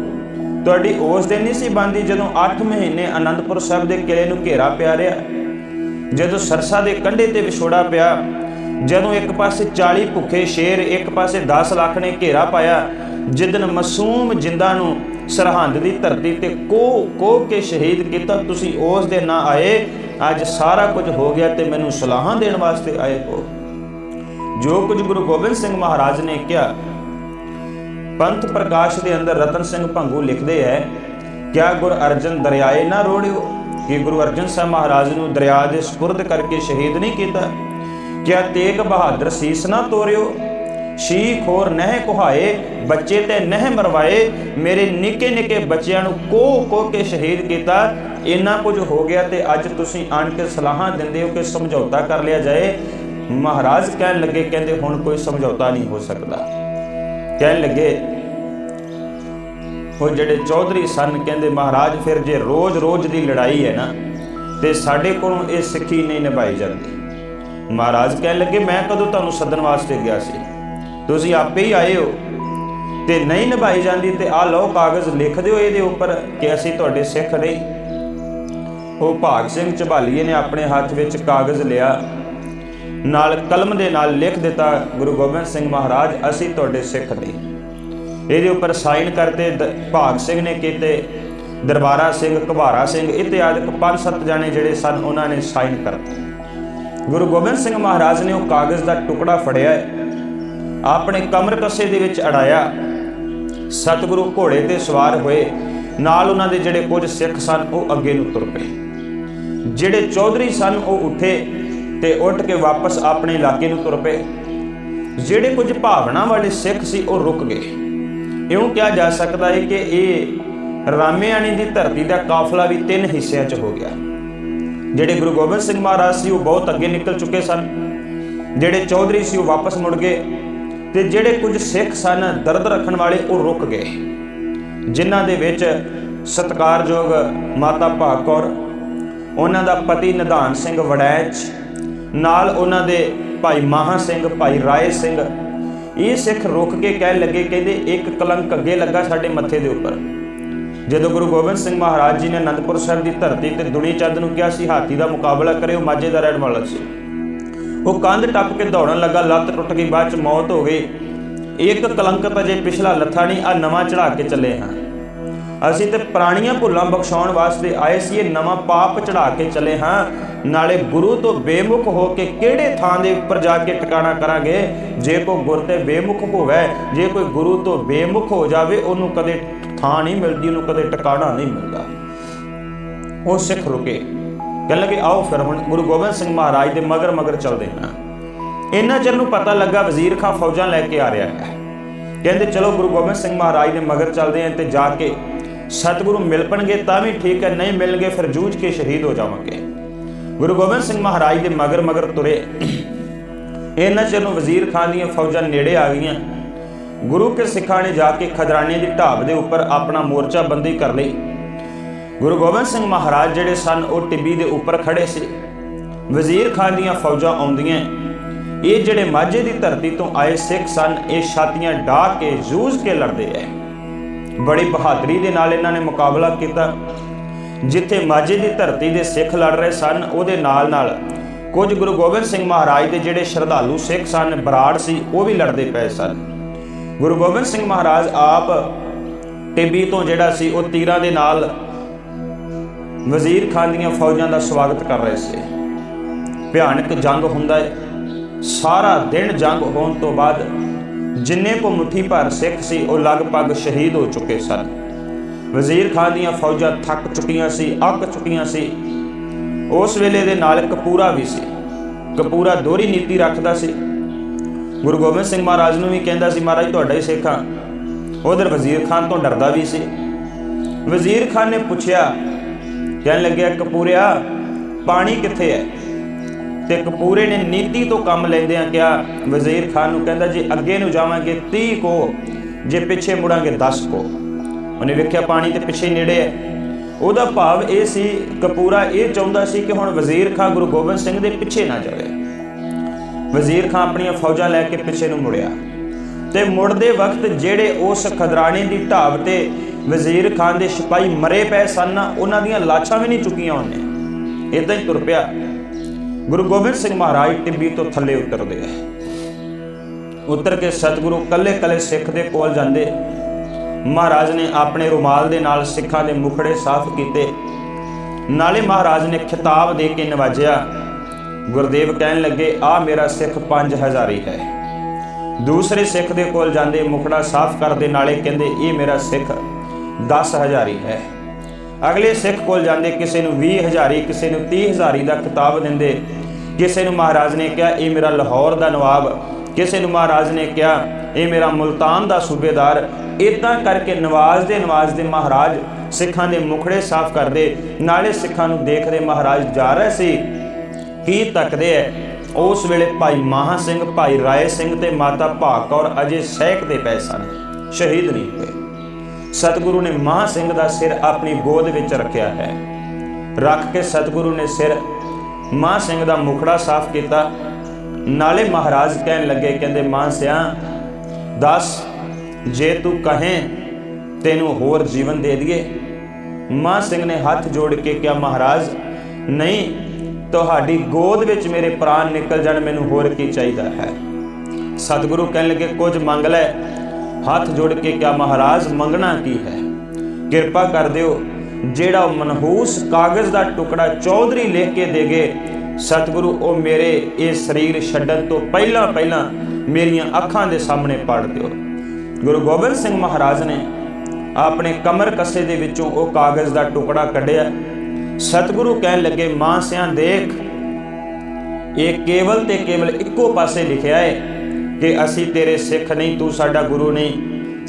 A: ਤੁਹਾਡੀ ਉਸ ਦਿਨ ਨਹੀਂ ਸੀ ਬੰਦੀ ਜਦੋਂ 8 ਮਹੀਨੇ ਆਨੰਦਪੁਰ ਸਾਹਿਬ ਦੇ ਕਿਲੇ ਨੂੰ ਘੇਰਾ ਪਿਆ ਰਿਹਾ? ਜਦੋਂ ਸਰਸਾ ਦੇ ਕੰਢੇ ਤੇ ਵਿਛੋੜਾ ਪਿਆ, ਜਦੋਂ ਇੱਕ ਪਾਸੇ 40 ਭੁੱਖੇ ਸ਼ੇਰ, ਇੱਕ ਪਾਸੇ 10 ਲੱਖ ਨੇ ਘੇਰਾ ਪਾਇਆ ਜਿੱਦਨ ਮਾਸੂਮ ਜਿੰਦਾ ਨੂੰ ਸਰਹੰਦ ਦੀ ਧਰਤੀ ਤੇ ਕੋ ਕੋ ਕੇ ਸ਼ਹੀਦ ਕੀਤਾ, ਤੁਸੀਂ ਉਸ ਦੇ ਨਾਂ ਆਏ, ਅੱਜ ਸਾਰਾ ਕੁਝ ਹੋ ਗਿਆ ਤੇ ਮੈਨੂੰ ਸਲਾਹਾਂ ਦੇਣ ਵਾਸਤੇ ਆਏ ਹੋ। ਜੋ ਕੁਝ ਗੁਰੂ ਗੋਬਿੰਦ ਸਿੰਘ ਮਹਾਰਾਜ ਨੇ ਕਿਹਾ ਪੰਥ ਪ੍ਰਕਾਸ਼ ਦੇ ਅੰਦਰ ਰਤਨ ਸਿੰਘ ਭੰਗੂ ਲਿਖਦੇ ਹੈ ਕਿਆ ਗੁਰ ਅਰਜਨ ਦਰਿਆਏ ਨਾ ਰੋੜਿਓ? ਕਿ ਗੁਰੂ ਅਰਜਨ ਸਾਹਿਬ ਮਹਾਰਾਜ ਨੂੰ ਦਰਿਆ ਦੇ ਸਪੁਰਦ ਕਰਕੇ ਸ਼ਹੀਦ ਨਹੀਂ ਕੀਤਾ? ਕਿਆ ਤੇਗ ਬਹਾਦਰ ਸੀਸ ਨਾ ਤੋਰਿਓ? ਸ਼ੀ ਖੋਰ ਨਹਿ ਕੁਹਾਏ, ਬੱਚੇ ਤੇ ਨਹਿ ਮਰਵਾਏ, ਮੇਰੇ ਨਿੱਕੇ ਨਿੱਕੇ ਬੱਚਿਆਂ ਨੂੰ ਕੋ ਕੋ ਕੇ ਸ਼ਹੀਦ ਕੀਤਾ? ਇੰਨਾ ਕੁਝ ਹੋ ਗਿਆ ਤੇ ਅੱਜ ਤੁਸੀਂ ਆਣ ਕੇ ਸਲਾਹਾਂ ਦਿੰਦੇ ਹੋ ਕਿ ਸਮਝੌਤਾ ਕਰ ਲਿਆ ਜਾਏ? ਮਹਾਰਾਜ ਕਹਿਣ ਲੱਗੇ, ਕਹਿੰਦੇ ਹੁਣ ਕੋਈ ਸਮਝੌਤਾ ਨਹੀਂ ਹੋ ਸਕਦਾ। ਕਹਿਣ ਲੱਗੇ, ਉਹ ਜਿਹੜੇ ਚੌਧਰੀ ਸਨ, ਕਹਿੰਦੇ, ਮਹਾਰਾਜ, ਫਿਰ ਜੇ ਰੋਜ਼-ਰੋਜ਼ ਦੀ ਲੜਾਈ ਹੈ ਨਾ, ਤੇ ਸਾਡੇ ਕੋਲੋਂ ਇਹ ਸਿੱਖੀ ਨਹੀਂ ਨਿਭਾਈ ਜਾਂਦੀ। ਮਹਾਰਾਜ ਕਹਿਣ ਲੱਗੇ, ਮੈਂ ਕਦੋਂ ਤੁਹਾਨੂੰ ਸੱਦਣ ਵਾਸਤੇ ਗਿਆ ਸੀ? ਤੁਸੀਂ ਆਪੇ ਹੀ ਆਏ ਹੋ। ਤੇ ਨਹੀਂ ਨਿਭਾਈ ਜਾਂਦੀ, ਤੇ ਆ ਲਓ ਕਾਗਜ਼ ਲਿਖ ਦਿਓ ਇਹਦੇ ਉੱਪਰ ਕਿ ਅਸੀਂ ਤੁਹਾਡੇ ਸਿੱਖ ਨਹੀਂ। ਉਹ ਭਾਗ ਸਿੰਘ ਝਬਾਲੀਏ ਨੇ ਆਪਣੇ ਹੱਥ ਵਿੱਚ ਕਾਗਜ਼ ਲਿਆ। ਨਾਲ ਕਲਮ ਦੇ ਨਾਲ ਲਿਖ ਦਿੱਤਾ, ਗੁਰੂ ਗੋਬਿੰਦ ਸਿੰਘ ਮਹਾਰਾਜ, ਅਸੀਂ ਤੁਹਾਡੇ ਸਿੱਖ ਨਹੀਂ ਇਹਦੇ ਉੱਪਰ ਸਾਈਨ ਕਰਤੇ, ਦ- ਭਾਗ ਸਿੰਘ ਨੇ ਕੀਤੇ, ਦਰਬਾਰਾ ਸਿੰਘ, ਘਬਾਰਾ ਸਿੰਘ ਇਤਿਆਦਿਕ ਪੰਜ ਸੱਤ ਜਾਣੇ ਜਿਹੜੇ ਸਨ, ਉਹਨਾਂ ਨੇ ਸਾਈਨ ਕਰਤੇ। ਗੁਰੂ ਗੋਬਿੰਦ ਸਿੰਘ ਮਹਾਰਾਜ ਨੇ ਉਹ ਕਾਗਜ਼ ਦਾ ਟੁਕੜਾ ਫੜਿਆ, ਆਪਣੇ ਕਮਰ ਕੱਸੇ ਦੇ ਵਿੱਚ ਅੜਾਇਆ। ਸਤਿਗੁਰੂ ਘੋੜੇ ਤੇ ਸਵਾਰ ਹੋਏ, ਨਾਲ ਉਹਨਾਂ ਦੇ ਜਿਹੜੇ ਕੁਝ ਸਿੱਖ ਸਨ, ਉਹ ਅੱਗੇ ਨੂੰ ਤੁਰ ਪਏ। ਜਿਹੜੇ ਚੌਧਰੀ ਸਨ, ਉਹ ਉੱਠੇ ਤੇ ਉੱਠ ਕੇ ਵਾਪਸ ਆਪਣੇ ਇਲਾਕੇ ਨੂੰ ਤੁਰ ਪਏ। ਜਿਹੜੇ ਕੁਝ ਭਾਵਨਾ ਵਾਲੇ ਸਿੱਖ ਸੀ, ਉਹ ਰੁਕ ਗਏ। ਇਉਂ ਕਿਹਾ ਜਾ ਸਕਦਾ ਹੈ ਕਿ ਇਹ ਰਾਮਿਆਣੀ ਦੀ ਧਰਤੀ ਦਾ ਕਾਫਲਾ ਵੀ ਤਿੰਨ ਹਿੱਸਿਆਂ 'ਚ ਹੋ ਗਿਆ। ਜਿਹੜੇ ਗੁਰੂ ਗੋਬਿੰਦ ਸਿੰਘ ਮਹਾਰਾਜ ਸੀ, ਉਹ ਬਹੁਤ ਅੱਗੇ ਨਿਕਲ ਚੁੱਕੇ ਸਨ। ਜਿਹੜੇ ਚੌਧਰੀ ਸੀ, ਉਹ ਵਾਪਸ ਮੁੜ ਗਏ। ਤੇ ਜਿਹੜੇ ਕੁਝ ਸਿੱਖ ਸਨ, ਦਰਦ ਰੱਖਣ ਵਾਲੇ, ਉਹ ਰੁਕ ਗਏ। ਜਿਨ੍ਹਾਂ ਦੇ ਵਿੱਚ ਸਤਕਾਰਯੋਗ ਮਾਤਾ ਭਾਗ ਕੌਰ, ਉਹਨਾਂ ਦਾ ਪਤੀ ਨਿਧਾਨ ਸਿੰਘ ਵੜੈਚ ਨਾਲ ਉਹਨਾਂ ਦੇ ਭਾਈ ਮਾਹਾ ਸਿੰਘ, ਭਾਈ ਰਾਏ ਸਿੰਘ। ਇਹ ਸਿੱਖ ਰੁਕ ਕੇ ਕਹਿਣ ਲੱਗੇ, ਕਹਿੰਦੇ, ਇੱਕ ਕਲੰਕ ਅੱਗੇ ਲੱਗਾ ਸਾਡੇ ਮੱਥੇ ਦੇ ਉੱਪਰ। ਜਦੋਂ ਗੁਰੂ ਗੋਬਿੰਦ ਸਿੰਘ ਮਹਾਰਾਜ ਜੀ ਨੇ ਅਨੰਦਪੁਰ ਸਾਹਿਬ ਦੀ ਧਰਤੀ ਤੇ ਦੁਨੀ ਚੰਦ ਨੂੰ ਕਿਹਾ ਸੀ, ਹਾਥੀ ਦਾ ਮੁਕਾਬਲਾ ਕਰਿਓ, ਮਾਝੇ ਦਾ ਰਹਿਣ ਵਾਲਾ ਸੀ। ਉਹ ਕੰਧ ਟੱਪ ਕੇ ਦੌੜਨ ਲੱਗਾ, ਲੱਤ ਟੁੱਟ ਗਈ, ਬਾਅਦ ਚ ਮੌਤ ਹੋ ਗਈ। ਇੱਕ ਕਲੰਕ ਤਾਂ ਜੇ ਪਿਛਲਾ ਲੱਥਾ ਨਹੀਂ ਆ ਨਵਾਂ ਚੜਾ ਕੇ ਚੱਲੇ ਹਾਂ। ਅਸੀਂ ਤੇ ਪੁਰਾਣੀਆਂ ਭੁੱਲਾਂ ਬਖਸ਼ਾਉਣ ਵਾਸਤੇ ਆਏ ਸੀ, ਇਹ ਨਵਾਂ ਪਾਪ ਚੜਾ ਕੇ ਚੱਲੇ ਹਾਂ। ਨਾਲੇ ਗੁਰੂ ਤੋਂ ਬੇਮੁਖ ਹੋ ਕੇ ਕਿਹੜੇ ਥਾਂ ਦੇ ਉੱਪਰ ਜਾ ਕੇ ਟਿਕਾਣਾ ਕਰਾਂਗੇ? ਜੇ ਕੋਈ ਗੁਰ ਤੇ ਬੇਮੁਖ ਹੋਵੇ, ਜੇ ਕੋਈ ਗੁਰੂ ਤੋਂ ਬੇਮੁਖ ਹੋ ਜਾਵੇ, ਉਹਨੂੰ ਕਦੇ ਥਾਂ ਨਹੀਂ ਮਿਲਦੀ, ਉਹਨੂੰ ਕਦੇ ਟਿਕਾਣਾ ਨਹੀਂ ਮਿਲਦਾ। ਉਹ ਸਿੱਖ ਰੁਕੇ ਕਹਿਣ ਲੱਗੇ, ਆਓ ਫਿਰ ਹੁਣ ਗੁਰੂ ਗੋਬਿੰਦ ਸਿੰਘ ਮਹਾਰਾਜ ਦੇ ਮਗਰ ਮਗਰ ਚੱਲਦੇ ਹਾਂ। ਇਹਨਾਂ ਚਿਰ ਨੂੰ ਪਤਾ ਲੱਗਾ ਵਜ਼ੀਰ ਖਾਂ ਫੌਜਾਂ ਲੈ ਕੇ ਆ ਰਿਹਾ ਹੈ। ਕਹਿੰਦੇ, ਚਲੋ ਗੁਰੂ ਗੋਬਿੰਦ ਸਿੰਘ ਮਹਾਰਾਜ ਦੇ ਮਗਰ ਚੱਲਦੇ ਆਂ ਤੇ ਜਾ ਕੇ ਸਤਿਗੁਰੂ ਮਿਲ ਪਣਗੇ ਤਾਂ ਵੀ ਠੀਕ ਹੈ, ਨਹੀਂ ਮਿਲਣਗੇ ਫਿਰ ਜੂਝ ਕੇ ਸ਼ਹੀਦ ਹੋ ਜਾਵਾਂਗੇ। ਗੁਰੂ ਗੋਬਿੰਦ ਸਿੰਘ ਮਹਾਰਾਜ ਦੇ ਮਗਰ ਮਗਰ ਤੁਰੇ। ਇਹਨਾਂ ਚਿਰ ਨੂੰ ਵਜ਼ੀਰ ਖਾਨ ਦੀਆਂ ਫੌਜਾਂ ਨੇੜੇ ਆ ਗਈਆਂ। ਗੁਰੂ ਕੇ ਸਿੱਖਾਂ ਨੇ ਜਾ ਕੇ ਖਦਰਾਣੇ ਦੀ ਢਾਬ ਦੇ ਉੱਪਰ ਆਪਣਾ ਮੋਰਚਾ ਬੰਦੀ ਕਰ ਲਈ। ਗੁਰੂ ਗੋਬਿੰਦ ਸਿੰਘ ਮਹਾਰਾਜ ਜਿਹੜੇ ਸਨ, ਉਹ ਟਿੱਬੀ ਦੇ ਉੱਪਰ ਖੜੇ ਸੀ। ਵਜ਼ੀਰ ਖਾਨ ਦੀਆਂ ਫੌਜਾਂ ਆਉਂਦੀਆਂ। ਇਹ ਜਿਹੜੇ ਮਾਝੇ ਦੀ ਧਰਤੀ ਤੋਂ ਆਏ ਸਿੱਖ ਸਨ, ਇਹ ਛਾਤੀਆਂ ਢਾ ਕੇ, ਜੂਝ ਕੇ ਲੜਦੇ ਐ ਬੜੀ ਬਹਾਦਰੀ ਦੇ ਨਾਲ ਇਹਨਾਂ ਨੇ ਮੁਕਾਬਲਾ ਕੀਤਾ। ਜਿੱਥੇ ਮਾਝੇ ਦੀ ਧਰਤੀ ਦੇ ਸਿੱਖ ਲੜ ਰਹੇ ਸਨ, ਉਹਦੇ ਨਾਲ ਨਾਲ ਕੁਝ ਗੁਰੂ ਗੋਬਿੰਦ ਸਿੰਘ ਮਹਾਰਾਜ ਦੇ ਜਿਹੜੇ ਸ਼ਰਧਾਲੂ ਸਿੱਖ ਸਨ, ਬਰਾੜ ਸੀ, ਉਹ ਵੀ ਲੜਦੇ ਪਏ ਸਨ। ਗੁਰੂ ਗੋਬਿੰਦ ਸਿੰਘ ਮਹਾਰਾਜ ਆਪ ਟਿੱਬੀ ਤੋਂ ਜਿਹੜਾ ਸੀ, ਉਹ ਤੀਰਾਂ ਦੇ ਨਾਲ ਵਜ਼ੀਰ ਖਾਨ ਦੀਆਂ ਫੌਜਾਂ ਦਾ ਸਵਾਗਤ ਕਰ ਰਹੇ ਸੀ। ਭਿਆਨਕ ਜੰਗ ਹੁੰਦਾ ਹੈ ਸਾਰਾ ਦਿਨ ਜੰਗ ਹੋਣ ਤੋਂ ਬਾਅਦ ਜਿੰਨੇ ਕੋ ਮੁਠੀ ਭਰ ਸਿੱਖ ਸੀ, ਉਹ ਲਗਭਗ ਸ਼ਹੀਦ ਹੋ ਚੁੱਕੇ ਸਨ। ਵਜ਼ੀਰ ਖਾਨ ਦੀਆਂ ਫੌਜਾਂ ਥੱਕ ਚੁੱਕੀਆਂ ਸੀ, ਅੱਕ ਚੁੱਕੀਆਂ ਸੀ। ਉਸ ਵੇਲੇ ਦੇ ਨਾਲ ਕਪੂਰਾ ਵੀ ਸੀ। ਕਪੂਰਾ ਦੋਹਰੀ ਨੀਤੀ ਰੱਖਦਾ ਸੀ। ਗੁਰੂ ਗੋਬਿੰਦ ਸਿੰਘ ਮਹਾਰਾਜ ਨੂੰ ਵੀ ਕਹਿੰਦਾ ਸੀ, ਮਹਾਰਾਜ, ਤੁਹਾਡਾ ਹੀ ਸਿੱਖ ਹਾਂ। ਉਧਰ ਵਜ਼ੀਰ ਖਾਨ ਤੋਂ ਡਰਦਾ ਵੀ ਸੀ। ਵਜ਼ੀਰ ਖਾਨ ਨੇ ਪੁੱਛਿਆ, ਕਹਿਣ ਲੱਗਿਆ, ਕਪੂਰਿਆ, ਪਾਣੀ ਕਿੱਥੇ ਹੈ? ਤੇ ਕਪੂਰੇ ਨੇ ਨੀਤੀ ਤੋਂ ਕੰਮ ਲੈਂਦਿਆਂ ਕਿਹਾ, ਵਜ਼ੀਰ ਖਾਨ ਨੂੰ ਕਹਿੰਦਾ, ਜੇ ਅੱਗੇ ਨੂੰ ਜਾਵਾਂਗੇ 30 ਕੋ, ਜੇ ਪਿੱਛੇ ਮੁੜਾਂਗੇ 10 ਕੋ। ਉਹਨੇ ਵੇਖਿਆ ਪਾਣੀ ਤੇ ਪਿੱਛੇ ਨੇੜੇ ਹੈ। ਉਹਦਾ ਭਾਵ ਇਹ ਸੀ, ਕਪੂਰਾ ਇਹ ਚਾਹੁੰਦਾ ਸੀ ਕਿ ਹੁਣ ਵਜ਼ੀਰ ਖਾਂ ਗੁਰੂ ਗੋਬਿੰਦ ਸਿੰਘ ਦੇ ਪਿੱਛੇ ਨਾ ਜਾਵੇ। ਵਜ਼ੀਰ ਖਾਨ ਆਪਣੀਆਂ ਫੌਜਾਂ ਲੈ ਕੇ ਪਿੱਛੇ ਨੂੰ ਮੁੜਿਆ ਤੇ ਮੁੜਦੇ ਵਕਤ ਜਿਹੜੇ ਉਸ ਖਦਰਾਣੇ ਦੀ ਢਾਬ ਤੇ ਵਜ਼ੀਰ ਖਾਨ ਦੇ ਸਿਪਾਹੀ ਮਰੇ ਪਏ ਸਨ, ਉਹਨਾਂ ਦੀਆਂ ਲਾਸ਼ਾਂ ਵੀ ਨਹੀਂ ਚੁੱਕੀਆਂ ਉਹਨੇ। ਇਦਾਂ ਹੀ ਤੁਰ ਪਿਆ। ਗੁਰੂ ਗੋਬਿੰਦ ਸਿੰਘ ਮਹਾਰਾਜ ਟਿੱਬੀ ਤੋਂ ਥੱਲੇ ਉਤਰਦੇ ਆ। ਉਤਰ ਕੇ ਸਤਿਗੁਰੂ ਕੱਲੇ ਕੱਲੇ ਸਿੱਖ ਦੇ ਕੋਲ ਜਾਂਦੇ। ਮਹਾਰਾਜ ਨੇ ਆਪਣੇ ਰੁਮਾਲ ਦੇ ਨਾਲ ਸਿੱਖਾਂ ਦੇ ਮੁਖੜੇ ਸਾਫ਼ ਕੀਤੇ। ਨਾਲੇ ਮਹਾਰਾਜ ਨੇ ਖਿਤਾਬ ਦੇ ਕੇ ਨਵਾਜਿਆ। ਗੁਰਦੇਵ ਕਹਿਣ ਲੱਗੇ, ਆ ਮੇਰਾ ਸਿੱਖ 5000 ਹੀ ਹੈ। ਦੂਸਰੇ ਸਿੱਖ ਦੇ ਕੋਲ ਜਾਂਦੇ ਮੁਖੜਾ ਸਾਫ਼ ਕਰਦੇ ਨਾਲੇ ਕਹਿੰਦੇ, ਇਹ ਮੇਰਾ ਸਿੱਖ 10000 ਹੀ ਹੈ। ਅਗਲੇ ਸਿੱਖ ਕੋਲ ਜਾਂਦੇ ਕਿਸੇ ਨੂੰ 20000 ਹੀ ਕਿਸੇ ਨੂੰ 30000 ਹੀ ਦਾ ਖਿਤਾਬ ਦਿੰਦੇ। ਕਿਸੇ ਨੂੰ ਮਹਾਰਾਜ ਨੇ ਕਿਹਾ, ਇਹ ਮੇਰਾ ਲਾਹੌਰ ਦਾ ਨਵਾਬ। ਕਿਸੇ ਨੂੰ ਮਹਾਰਾਜ ਨੇ ਕਿਹਾ, ਇਹ ਮੇਰਾ ਮੁਲਤਾਨ ਦਾ ਸੂਬੇਦਾਰ। ਇਦਾਂ ਕਰਕੇ ਨਵਾਜ਼ ਦੇ ਨਵਾਜ਼ ਦੇ ਮਹਾਰਾਜ ਸਿੱਖਾਂ ਦੇ ਮੁਖੜੇ ਸਾਫ਼ ਕਰਦੇ, ਨਾਲੇ ਸਿੱਖਾਂ ਨੂੰ ਦੇਖਦੇ ਮਹਾਰਾਜ ਜਾ ਰਹੇ ਸੀ। ਕੀ ਤੱਕਦੇ ਐ। ਉਸ ਵੇਲੇ ਭਾਈ ਮਹਾ ਸਿੰਘ, ਭਾਈ ਰਾਏ ਸਿੰਘ ਤੇ ਮਾਤਾ ਭਾਗ ਕੌਰ ਅਜੇ ਸਹਿਕ ਦੇ ਪਏ ਸਨ। ਸ਼ਹੀਦ ਨਹੀਂ ਹੋਏ। ਸਤਿਗੁਰੂ ਨੇ ਮਹਾ ਸਿੰਘ ਦਾ ਸਿਰ ਆਪਣੀ ਗੋਦ ਵਿੱਚ ਰੱਖਿਆ ਹੈ। ਰੱਖ ਕੇ ਸਤਿਗੁਰੂ ਨੇ ਸਿਰ ਮਹਾ ਸਿੰਘ ਦਾ ਮੁਖੜਾ ਸਾਫ਼ ਕੀਤਾ। ਨਾਲੇ ਮਹਾਰਾਜ ਕਹਿਣ ਲੱਗੇ, ਕਹਿੰਦੇ, ਮਾਂ ਸਿਆ, ਦੱਸ ਜੇ ਤੂੰ ਕਹੇ, ਤੈਨੂੰ ਹੋਰ ਜੀਵਨ ਦੇ ਦਈਏ। ਮਾਂ ਸਿੰਘ ਨੇ ਹੱਥ ਜੋੜ ਕੇ ਕਿਹਾ, ਮਹਾਰਾਜ, ਨਹੀਂ, ਤੁਹਾਡੀ ਗੋਦ ਵਿੱਚ ਮੇਰੇ ਪ੍ਰਾਣ ਨਿਕਲ ਜਾਣ, ਮੈਨੂੰ ਹੋਰ ਕੀ ਚਾਹੀਦਾ ਹੈ? ਸਤਿਗੁਰੂ ਕਹਿਣ ਲੱਗੇ, ਕੁਝ ਮੰਗ ਲੈ। ਹੱਥ ਜੋੜ ਕੇ ਕਿਹਾ, ਮਹਾਰਾਜ, ਮੰਗਣਾ ਕੀ ਹੈ? ਕਿਰਪਾ ਕਰ ਦਿਓ, ਜਿਹੜਾ ਮਨਹੂਸ ਕਾਗਜ਼ ਦਾ ਟੁਕੜਾ ਚੌਧਰੀ ਲਿਖ ਕੇ ਦੇਗੇ ਸਤਿਗੁਰੂ ਉਹ ਮੇਰੇ ਇਹ ਸਰੀਰ ਛੱਡਣ ਤੋਂ ਪਹਿਲਾਂ ਪਹਿਲਾਂ ਮੇਰੀਆਂ ਅੱਖਾਂ ਦੇ ਸਾਹਮਣੇ ਪੜ ਦਿਓ। ਗੁਰੂ ਗੋਬਿੰਦ ਸਿੰਘ ਮਹਾਰਾਜ ਨੇ ਆਪਣੇ ਕਮਰ ਕੱਸੇ ਦੇ ਵਿੱਚੋਂ ਉਹ ਕਾਗਜ਼ ਦਾ ਟੁਕੜਾ ਕੱਢਿਆ। ਸਤਿਗੁਰੂ ਕਹਿਣ ਲੱਗੇ ਮਾਂ ਸਿਆਂ ਦੇਖ, ਇਹ ਕੇਵਲ ਤੇ ਕੇਵਲ ਇੱਕੋ ਪਾਸੇ ਲਿਖਿਆ ਹੈ ਕਿ ਅਸੀਂ ਤੇਰੇ ਸਿੱਖ ਨਹੀਂ, ਤੂੰ ਸਾਡਾ ਗੁਰੂ ਨਹੀਂ।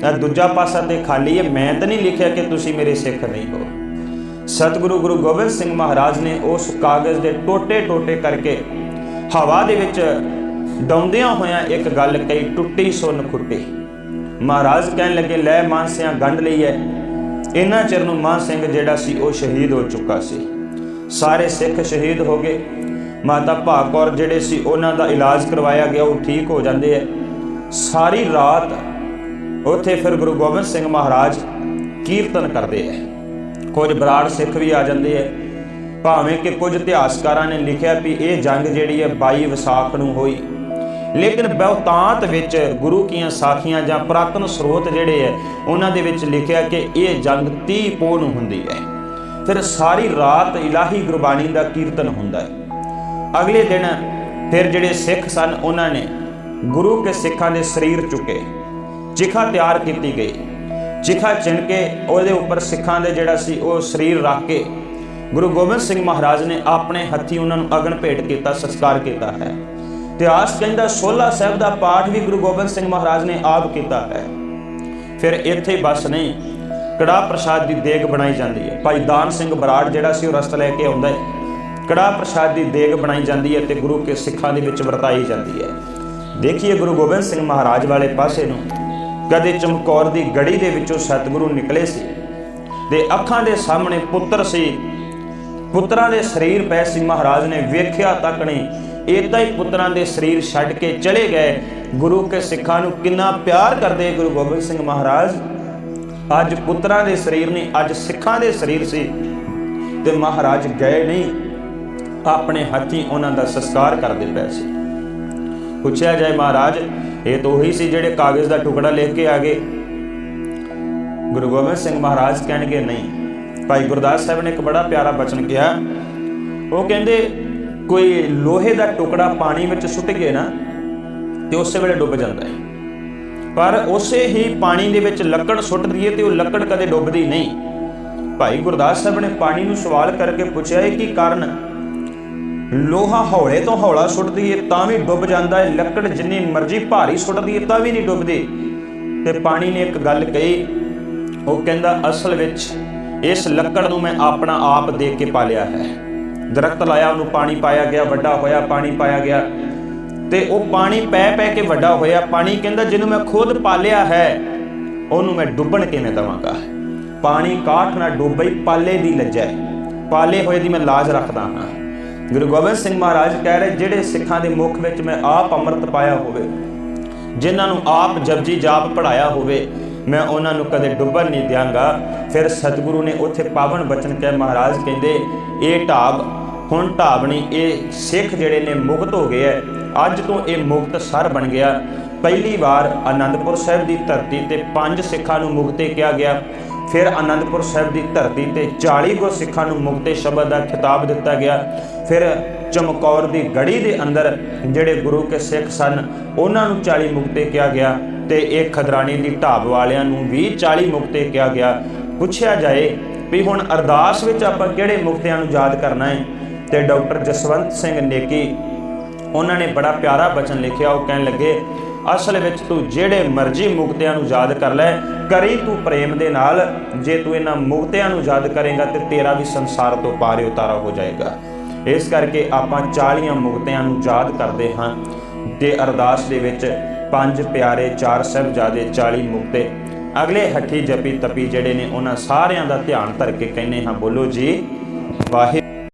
A: ਇਹ ਦੂਜਾ ਪਾਸਾ ਤੇ ਖਾਲੀ ਹੈ ਮੈਂ ਤਾਂ ਨਹੀਂ ਲਿਖਿਆ ਕਿ ਤੁਸੀਂ ਮੇਰੇ ਸਿੱਖ ਨਹੀਂ ਹੋ। ਸਤਿਗੁਰੂ ਗੁਰੂ ਗੋਬਿੰਦ ਸਿੰਘ ਮਹਾਰਾਜ ਨੇ ਉਸ ਕਾਗਜ਼ ਦੇ ਟੋਟੇ-ਟੋਟੇ ਕਰਕੇ ਹਵਾ ਦੇ ਵਿੱਚ ਡਾਉਂਦਿਆਂ ਹੋਇਆਂ ਇੱਕ ਗੱਲ ਕਹੀ, ਟੁੱਟੀ ਸੁਨ ਖੁੱਟੀ। ਮਹਾਰਾਜ ਕਹਿਣ ਲੱਗੇ, ਲੈ ਮਾਨ ਮਾਨਸਿਆਂ, ਗੰਢ ਲਈ ਹੈ। ਇਹਨਾਂ ਚਿਰ ਨੂੰ ਮਾਨ ਸਿੰਘ ਜਿਹੜਾ ਸੀ, ਉਹ ਸ਼ਹੀਦ ਹੋ ਚੁੱਕਾ ਸੀ। ਸਾਰੇ ਸਿੱਖ ਸ਼ਹੀਦ ਹੋ ਗਏ। ਮਾਤਾ ਭਾਗ ਕੌਰ ਜਿਹੜੇ ਸੀ, ਉਹਨਾਂ ਦਾ ਇਲਾਜ ਕਰਵਾਇਆ ਗਿਆ, ਉਹ ਠੀਕ ਹੋ ਜਾਂਦੇ ਐ ਸਾਰੀ ਰਾਤ ਉੱਥੇ ਫਿਰ ਗੁਰੂ ਗੋਬਿੰਦ ਸਿੰਘ ਮਹਾਰਾਜ ਕੀਰਤਨ ਕਰਦੇ ਐ ਕੁਝ ਬਰਾੜ ਸਿੱਖ ਵੀ ਆ ਜਾਂਦੇ ਐ ਭਾਵੇਂ ਕਿ ਕੁਝ ਇਤਿਹਾਸਕਾਰਾਂ ਨੇ ਲਿਖਿਆ ਵੀ ਇਹ ਜੰਗ ਜਿਹੜੀ ਹੈ 22 ਵਿਸਾਖ ਨੂੰ ਹੋਈ। ਲੇਕਿਨ ਬਹੁਤਾਂਤ ਵਿੱਚ ਗੁਰੂ ਕੀਆਂ ਸਾਖੀਆਂ ਜਾਂ ਪ੍ਰਾਤਨ ਸਰੋਤ ਜਿਹੜੇ ਐ, ਉਹਨਾਂ ਦੇ ਵਿੱਚ ਲਿਖਿਆ ਕਿ ਇਹ ਜੰਗ 30 ਪੋਹ ਨੂੰ ਹੁੰਦੀ ਹੈ ਫਿਰ ਸਾਰੀ ਰਾਤ ਇਲਾਹੀ ਗੁਰਬਾਣੀ ਦਾ ਕੀਰਤਨ ਹੁੰਦਾ ਹੈ ਅਗਲੇ ਦਿਨ ਫਿਰ ਜਿਹੜੇ ਸਿੱਖ ਸਨ, ਉਹਨਾਂ ਨੇ ਗੁਰੂ ਕੇ ਸਿੱਖਾਂ ਦੇ ਸਰੀਰ ਚੁੱਕੇ, ਚਿਖਾ ਤਿਆਰ ਕੀਤੀ ਗਈ। ਚਿਖਾ ਚਿਣ ਕੇ ਉਹਦੇ ਉੱਪਰ ਸਿੱਖਾਂ ਦੇ ਜਿਹੜਾ ਸੀ ਉਹ ਸਰੀਰ ਰੱਖ ਕੇ ਗੁਰੂ ਗੋਬਿੰਦ ਸਿੰਘ ਮਹਾਰਾਜ ਨੇ ਆਪਣੇ ਹੱਥੀ ਉਹਨਾਂ ਨੂੰ ਅਗਨ ਭੇਟ ਕੀਤਾ ਸੰਸਕਾਰ ਕੀਤਾ ਹੈ। ਇਤਿਹਾਸ ਕਹਿੰਦਾ ਸੋਲਾ ਸਾਹਿਬ ਦਾ ਪਾਠ ਵੀ ਗੁਰੂ ਗੋਬਿੰਦ ਸਿੰਘ ਮਹਾਰਾਜ ਨੇ ਆਪ ਕੀਤਾ ਹੈ। ਫਿਰ ਇੱਥੇ ਬਸ ਨਹੀਂ ਕੜਾ ਪ੍ਰਸ਼ਾਦ ਦੀ ਦੇਗ ਬਣਾਈ ਜਾਂਦੀ ਹੈ। ਭਾਈ ਦਾਨ ਸਿੰਘ ਬਰਾੜ ਜਿਹੜਾ ਸੀ ਉਹ ਰਸਤ ਲੈ ਕੇ ਆਉਂਦਾ ਹੈ। ਕੜਾ ਪ੍ਰਸ਼ਾਦ ਦੀ ਦੇਗ ਬਣਾਈ ਜਾਂਦੀ ਹੈ ਤੇ ਗੁਰੂ ਕੇ ਸਿੱਖਾਂ ਦੇ ਵਿੱਚ ਵਰਤਾਈ ਜਾਂਦੀ ਹੈ। ਦੇਖੀਏ ਗੁਰੂ ਗੋਬਿੰਦ ਸਿੰਘ ਮਹਾਰਾਜ ਵਾਲੇ ਪਾਸੇ ਨੂੰ, ਕਦੇ ਚਮਕੌਰ ਦੀ ਗੜੀ ਦੇ ਵਿੱਚੋਂ ਸਤਿਗੁਰੂ ਨਿਕਲੇ ਸੀ ਤੇ ਅੱਖਾਂ ਦੇ ਸਾਹਮਣੇ ਪੁੱਤਰ ਸੀ। ਪੁੱਤਰਾਂ ਦੇ ਸਰੀਰ ਪੈ ਸੀ, ਮਹਾਰਾਜ ਨੇ ਵੇਖਿਆ ਤੱਕ ਨਹੀਂ। ਇਦਾਂ ਹੀ ਪੁੱਤਰਾਂ ਦੇ ਸਰੀਰ ਛੱਡ ਕੇ ਚਲੇ ਗਏ। ਗੁਰੂ ਕੇ ਸਿੱਖਾਂ ਨੂੰ ਕਿੰਨਾ ਪਿਆਰ ਕਰਦੇ ਗੁਰੂ ਗੋਬਿੰਦ ਸਿੰਘ ਮਹਾਰਾਜ। ਅੱਜ ਪੁੱਤਰਾਂ ਦੇ ਸਰੀਰ ਨਹੀਂ ਅੱਜ ਸਿੱਖਾਂ ਦੇ ਸਰੀਰ ਸੀ ਤੇ ਮਹਾਰਾਜ ਗਏ ਨਹੀਂ। ਆਪਣੇ ਹੱਥੀਂ ਉਹਨਾਂ ਦਾ ਸੰਸਕਾਰ ਕਰਦੇ ਪਏ ਸੀ। ਪੁੱਛਿਆ ਜਾਏ ਮਹਾਰਾਜ, ਇਹ ਤਾਂ ਉਹੀ ਸੀ ਜਿਹੜੇ ਕਾਗਜ਼ ਦਾ ਟੁਕੜਾ ਲਿਖ ਕੇ ਆ ਗਏ। ਗੁਰੂ ਗੋਬਿੰਦ ਸਿੰਘ ਮਹਾਰਾਜ ਕਹਿਣਗੇ, ਨਹੀਂ, ਭਾਈ ਗੁਰਦਾਸ ਸਾਹਿਬ ਨੇ ਇੱਕ ਬੜਾ ਪਿਆਰਾ ਬਚਨ ਕਿਹਾ। ਉਹ ਕਹਿੰਦੇ ਕੋਈ ਲੋਹੇ ਦਾ ਟੁਕੜਾ ਪਾਣੀ ਵਿੱਚ ਸੁੱਟ ਗਏ ਨਾ ਤੇ ਉਸੇ ਵੇਲੇ ਡੁੱਬ ਜਾਂਦਾ ਹੈ। ਪਰ ਉਸੇ ਹੀ ਪਾਣੀ ਦੇ ਵਿੱਚ ਲੱਕੜ ਸੁੱਟ ਦਈਏ ਤੇ ਉਹ ਲੱਕੜ ਕਦੇ ਡੁੱਬਦੀ ਨਹੀਂ। ਭਾਈ ਗੁਰਦਾਸ ਸਾਹਿਬ ਨੇ ਪਾਣੀ ਨੂੰ ਸਵਾਲ ਕਰਕੇ ਪੁੱਛਿਆ, ਇਹ ਕੀ ਕਾਰਨ? ਲੋਹਾ ਹੌਲੇ ਤੋਂ ਹੌਲਾ ਸੁੱਟ ਦਈਏ ਤਾਂ ਵੀ ਡੁੱਬ ਜਾਂਦਾ ਹੈ, ਲੱਕੜ ਜਿੰਨੀ ਮਰਜ਼ੀ ਭਾਰੀ ਸੁੱਟ ਦਈਏ ਤਾਂ ਵੀ ਨਹੀਂ ਡੁੱਬਦੀ। ਤੇ ਪਾਣੀ ਨੇ ਇੱਕ ਗੱਲ ਕਹੀ, ਉਹ ਕਹਿੰਦਾ, ਅਸਲ ਵਿੱਚ ਇਸ ਲੱਕੜ ਨੂੰ ਮੈਂ ਆਪਣਾ ਆਪ ਦੇ ਕੇ ਪਾਲਿਆ ਹੈ। ਦਰਖਤ ਲਾਇਆ, ਉਹਨੂੰ ਪਾਣੀ ਪਾਇਆ ਗਿਆ, ਵੱਡਾ ਹੋਇਆ, ਪਾਣੀ ਪਾਇਆ ਗਿਆ। ਤੇ ਉਹ ਪਾਣੀ ਪੈ ਪੈ ਕੇ ਵੱਡਾ ਹੋਇਆ। ਪਾਣੀ ਕਹਿੰਦਾ, ਜਿਹਨੂੰ ਮੈਂ ਖੁਦ ਪਾਲਿਆ ਹੈ, ਉਹਨੂੰ ਮੈਂ ਡੁੱਬਣ ਕਿਵੇਂ ਦਵਾਂਗਾ? ਪਾਣੀ ਕਾਠ ਨਾਲ ਡੁੱਬਈ ਪਾਲੇ ਦੀ ਲੱਜੈ। ਪਾਲੇ ਹੋਏ ਦੀ ਮੈਂ ਲਾਜ ਰੱਖਦਾ ਹਾਂ। ਗੁਰੂ ਗੋਬਿੰਦ ਸਿੰਘ ਮਹਾਰਾਜ ਕਹਿ ਰਹੇ, ਜਿਹੜੇ ਸਿੱਖਾਂ ਦੇ ਮੁਖ ਵਿੱਚ ਮੈਂ ਆਪ ਅੰਮ੍ਰਿਤ ਪਾਇਆ ਹੋਵੇ, ਜਿਨ੍ਹਾਂ ਨੂੰ ਆਪ ਜਪਜੀ ਜਾਪ ਪੜਾਇਆ ਹੋਵੇ, ਮੈਂ ਉਹਨਾਂ ਨੂੰ ਕਦੇ ਡੁੱਬਣ ਨਹੀਂ ਦਿਆਂਗਾ। ਫਿਰ ਸਤਿਗੁਰੂ ਨੇ ਉੱਥੇ ਪਾਵਨ ਬਚਨ ਕਹਿ, ਮਹਾਰਾਜ ਕਹਿੰਦੇ, ਇਹ ਢਾਬ ਹੁਣ ਢਾਬਣੀ ਇਹ ਸਿੱਖ ਜਿਹੜੇ ਨੇ ਮੁਕਤ ਹੋ ਗਏ ਐ ਅੱਜ ਤੋਂ ਇਹ ਮੁਕਤ ਸਰ ਬਣ ਗਿਆ। ਪਹਿਲੀ ਵਾਰ ਆਨੰਦਪੁਰ ਸਾਹਿਬ ਦੀ ਧਰਤੀ ਤੇ ਪੰਜ ਸਿੱਖਾਂ ਨੂੰ ਮੁਕਤੇ ਕਿਹਾ ਗਿਆ। ਫਿਰ ਆਨੰਦਪੁਰ ਸਾਹਿਬ ਦੀ ਧਰਤੀ ਤੇ 40 ਗੋ ਸਿੱਖਾਂ ਨੂੰ ਮੁਕਤੇ ਸ਼ਬਦ ਦਾ ਖਿਤਾਬ ਦਿੱਤਾ ਗਿਆ। ਫਿਰ ਚਮਕੌਰ ਦੀ ਗੜੀ ਦੇ ਅੰਦਰ ਜਿਹੜੇ ਗੁਰੂ ਕੇ ਸਿੱਖ ਸਨ, ਉਹਨਾਂ ਨੂੰ 40 ਮੁਕਤੇ ਕਿਹਾ ਗਿਆ ਤੇ ਇਹ ਖਦਰਾਣੀ ਦੀ ਢਾਬ ਵਾਲਿਆਂ ਨੂੰ ਵੀ 40 ਮੁਕਤੇ ਕਿਹਾ ਗਿਆ। ਪੁੱਛਿਆ ਜਾਏ ਵੀ ਹੁਣ ਅਰਦਾਸ ਵਿੱਚ ਆਪਾਂ ਕਿਹੜੇ ਮੁਕਤਿਆਂ ਨੂੰ ਯਾਦ ਕਰਨਾ ਹੈ? ਤੇ ਡਾਕਟਰ ਜਸਵੰਤ ਸਿੰਘ ਨੇਕੀ, ਉਹਨਾਂ ਨੇ ਬੜਾ ਪਿਆਰਾ ਬਚਨ ਲਿਖਿਆ। ਉਹ ਕਹਿਣ ਲੱਗੇ, ਅਸਲ ਵਿੱਚ ਤੂੰ ਜਿਹੜੇ ਮਰਜ਼ੀ ਮੁਕਤਿਆਂ ਨੂੰ ਯਾਦ ਕਰ ਲੈ, ਕਰੀ ਤੂੰ ਪ੍ਰੇਮ ਦੇ ਨਾਲ। ਜੇ ਤੂੰ ਇਹਨਾਂ ਮੁਕਤਿਆਂ ਨੂੰ ਯਾਦ ਕਰੇਗਾ ਤੇ ਤੇਰਾ ਵੀ ਸੰਸਾਰ ਤੋਂ ਪਾਰ ਉਤਾਰਾ ਹੋ ਜਾਏਗਾ। ਇਸ ਕਰਕੇ ਆਪਾਂ 40 ਮੁਕਤਿਆਂ ਨੂੰ ਯਾਦ ਕਰਦੇ ਹਾਂ। ਤੇ ਅਰਦਾਸ ਦੇ ਵਿੱਚ ਪੰਜ ਪਿਆਰੇ, ਚਾਰ ਸਾਹਿਬਜ਼ਾਦੇ 40 ਮੁਕਤੇ। ਅਗਲੇ ਹੱਠੀ ਜਪੀ ਤਪੀ ਜਿਹੜੇ ਨੇ, ਉਹਨਾਂ ਸਾਰਿਆਂ ਦਾ ਧਿਆਨ ਧਰ ਕੇ ਕਹਿੰਨੇ ਹਾਂ, ਬੋਲੋ ਜੀ, ਵਾਹਿਗੁਰੂ